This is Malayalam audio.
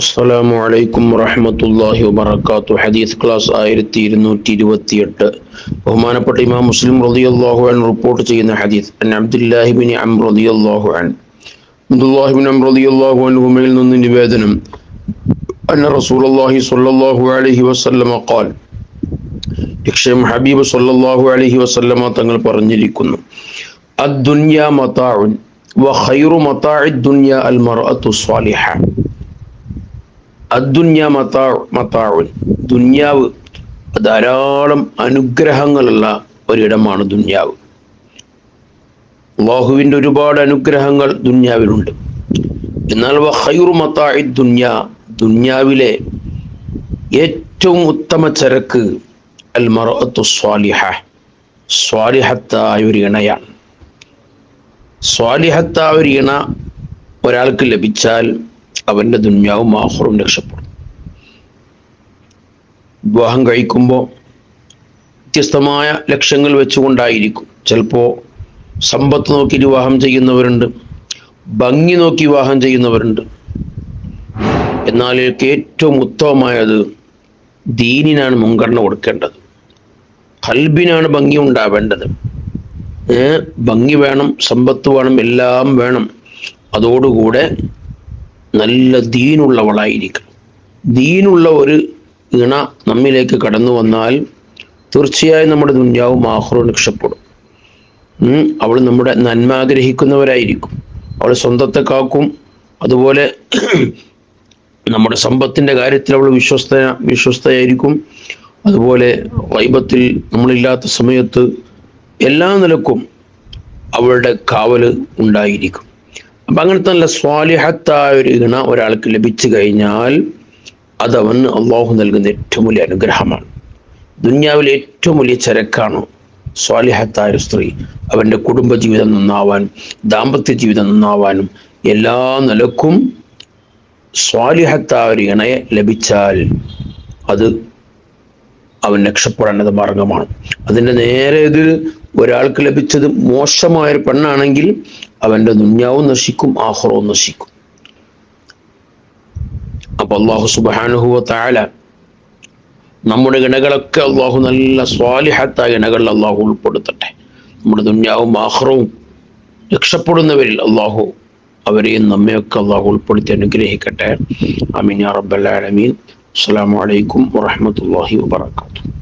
അസ്സലാമു അലൈക്കും വറഹമത്തല്ലാഹി വബറകാത്തു ഹദീസ് ക്ലാസ് ആയിരത്തി ഇരുന്നൂറ്റി ഇരുപത്തി എട്ട് ബഹുമാനപ്പെട്ട ഇമാം മുസ്ലിം റളിയല്ലാഹു അൻ റിപ്പോർട്ട് ചെയ്യുന്ന ഹദീസ് അൻ അബ്ദുല്ലാഹി ബിൻ അംർ റളിയല്ലാഹു അൻ അബ്ദുല്ലാഹി ബിൻ അംർ റളിയല്ലാഹു അൻഹുമയിൽ നിന്ന് നിവേദനം. അന്ന റസൂലുള്ളാഹി സ്വല്ലല്ലാഹു അലൈഹി വസല്ലമ ഖാൽ. ലക്ഷ്യം ഹബീബ് സ്വല്ലല്ലാഹു അലൈഹി വസല്ലമ തങ്ങൾ പറഞ്ഞിരിക്കുന്നു. അദ്ദുന്യ മതാഉൻ വ ഖൈറു മതാഇദ് ദുനിയ അൽ മർഅത്തു സ്വാലിഹ. ദുന്യാവ് ധാരാളം അനുഗ്രഹങ്ങളുള്ള ഒരിടമാണ് ദുന്യാവ്. അള്ളാഹുവിന്റെ ഒരുപാട് അനുഗ്രഹങ്ങൾ ദുന്യാവിലുണ്ട്. എന്നാൽ വഖൈറു മത്തായി ദുന്യ. ദുന്യാവിലെ ഏറ്റവും ഉത്തമ ചരക്ക് അൽ മറത്തു സ്വാലിഹ. സ്വാലിഹത്തായ ഒരു ഇണയാണ്. സ്വാലിഹത്തായ ഒരു ഇണ ഒരാൾക്ക് ലഭിച്ചാൽ അവന്റെ ദുന്യാവും ആഹുറും രക്ഷപ്പെടും. വിവാഹം കഴിക്കുമ്പോൾ വ്യത്യസ്തമായ ലക്ഷ്യങ്ങൾ വെച്ചുകൊണ്ടായിരിക്കും. ചിലപ്പോൾ സമ്പത്ത് നോക്കി വിവാഹം ചെയ്യുന്നവരുണ്ട് ഭംഗി നോക്കി വിവാഹം ചെയ്യുന്നവരുണ്ട്. എന്നാൽ ഏറ്റവും ഉത്തമമായത് ദീനിനാണ് മുൻഗണന കൊടുക്കേണ്ടത്. കൽബിനാണ് ഭംഗി ഉണ്ടാവേണ്ടത്. ഭംഗി വേണം സമ്പത്ത് വേണം എല്ലാം വേണം. അതോടുകൂടെ നല്ല ദീനുള്ളവളായിരിക്കണം. ദീനുള്ള ഒരു ഇണ നമ്മിലേക്ക് കടന്നു വന്നാൽ തീർച്ചയായും നമ്മുടെ ദുന്യാവും ആഹ്റവും രക്ഷപ്പെടും. അവൾ നമ്മുടെ നന്മ ആഗ്രഹിക്കുന്നവരായിരിക്കും. അവൾ സ്വന്തത്തെ കാക്കും അതുപോലെ നമ്മുടെ സമ്പത്തിന്റെ കാര്യത്തിൽ അവൾ വിശ്വസ്ത വിശ്വസ്തയായിരിക്കും. അതുപോലെ വൈബത്തിൽ നമ്മളില്ലാത്ത സമയത്ത് എല്ലാ നിലക്കും അവളുടെ കാവൽ ഉണ്ടായിരിക്കും. അപ്പം അങ്ങനത്തെ നല്ല സ്വാലിഹത്തായ ഒരു ഇണ ഒരാൾക്ക് ലഭിച്ചു കഴിഞ്ഞാൽ അതവന് അള്ളാഹു നൽകുന്ന ഏറ്റവും വലിയ അനുഗ്രഹമാണ്. ദുന്യാവിലെ ഏറ്റവും വലിയ ചരക്കാണ് സ്വാലിഹത്തായ സ്ത്രീ. അവന്റെ കുടുംബജീവിതം നന്നാവാൻ ദാമ്പത്യ ജീവിതം നന്നാവാനും എല്ലാ നിലക്കും സ്വാലിഹത്തായ ഒരു ഇണയെ ലഭിച്ചാൽ അത് അവൻ രക്ഷപ്പെടേണ്ടത് മാർഗമാണ്. അതിന്റെ നേരെ എതിർ ഒരാൾക്ക് ലഭിച്ചത് മോശമായൊരു പെണ്ണാണെങ്കിൽ അവന്റെ ദുന്യാവും നശിക്കും ആഹുറവും നശിക്കും. അപ്പൊ അള്ളാഹു സുബാനുഹുവ താല നമ്മുടെ ഇണകളൊക്കെ അള്ളാഹു നല്ല സ്വാലിഹത്തായ ഇണകളിൽ അള്ളാഹു ഉൾപ്പെടുത്തട്ടെ. നമ്മുടെ ദുന്യാവും ആഹ്റവും രക്ഷപ്പെടുന്നവരിൽ അള്ളാഹു അവരെയും നമ്മയൊക്കെ അള്ളാഹു ഉൾപ്പെടുത്തി അനുഗ്രഹിക്കട്ടെ. അമീൻ ആലമീൻ. അസ്സലാമു അലൈക്കും വറഹ്മത്തുള്ളാഹി വബറകാതുഹു.